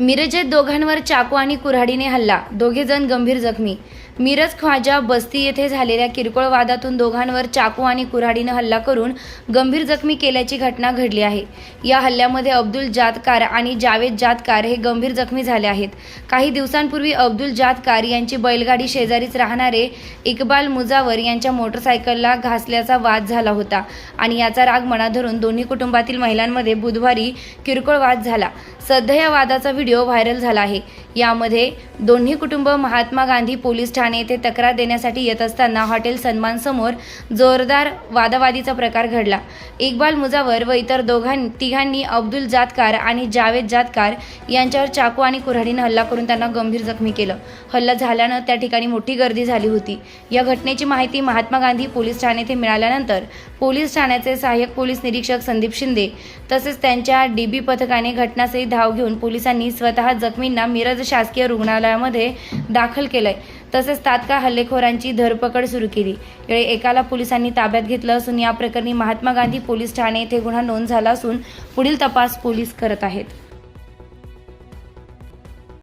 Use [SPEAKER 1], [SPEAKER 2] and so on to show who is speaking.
[SPEAKER 1] मिरजेत दोघांवर चाकू आणि कुऱ्हाडीने हल्ला. दोघे जण गंभीर जखमी. मिरज ख्वाजा बस्ती येथे झालेल्या किरकोळ वादातून दोघांवर चाकू आणि कुऱ्हाडीनं हल्ला करून गंभीर जखमी केल्याची घटना घडली आहे. या हल्ल्यामध्ये अब्दुल जातकार आणि जावेद जातकार हे गंभीर जखमी झाले आहेत. काही दिवसांपूर्वी अब्दुल जातकार यांची बैलगाडी शेजारीच राहणारे इकबाल मुजावर यांच्या मोटरसायकलला घासल्याचा वाद झाला होता आणि याचा राग मना धरून दोन्ही कुटुंबातील महिलांमध्ये बुधवारी किरकोळ वाद झाला. सध्या या वादाचा व्हिडिओ व्हायरल झाला आहे. यामध्ये दोन्ही कुटुंब महात्मा गांधी पोलीस ठाणे येथे तक्रार देण्यासाठी येत असताना हॉटेल सन्मान समोर जोरदार वादावादीचा प्रकार घडला. इक्बाल मुजावर व इतर दोघां तिघांनी अब्दुल जातकार आणि जावेद जातकार यांच्यावर चाकू आणि कुऱ्हाडीनं हल्ला करून त्यांना गंभीर जखमी केलं. हल्ला झाल्यानं त्या ठिकाणी मोठी गर्दी झाली होती. या घटनेची माहिती महात्मा गांधी पोलीस ठाणे येथे मिळाल्यानंतर पोलीस ठाण्याचे सहाय्यक पोलीस निरीक्षक संदीप शिंदे तसेच त्यांच्या डीबी पथकाने घटनास्थळी धाव घेऊन पोलिसांनी स्वतः जखमींना मिरज शासकीय रुग्णालयामध्ये दाखल केलंय. तसेच तात्काळ हल्लेखोरांची धरपकड सुरू केली. यावेळी एकाला पोलिसांनी ताब्यात घेतलं असून या प्रकरणी महात्मा गांधी पोलीस ठाणे येथे गुन्हा नोंद झाला असून पुढील तपास पोलीस करत आहेत.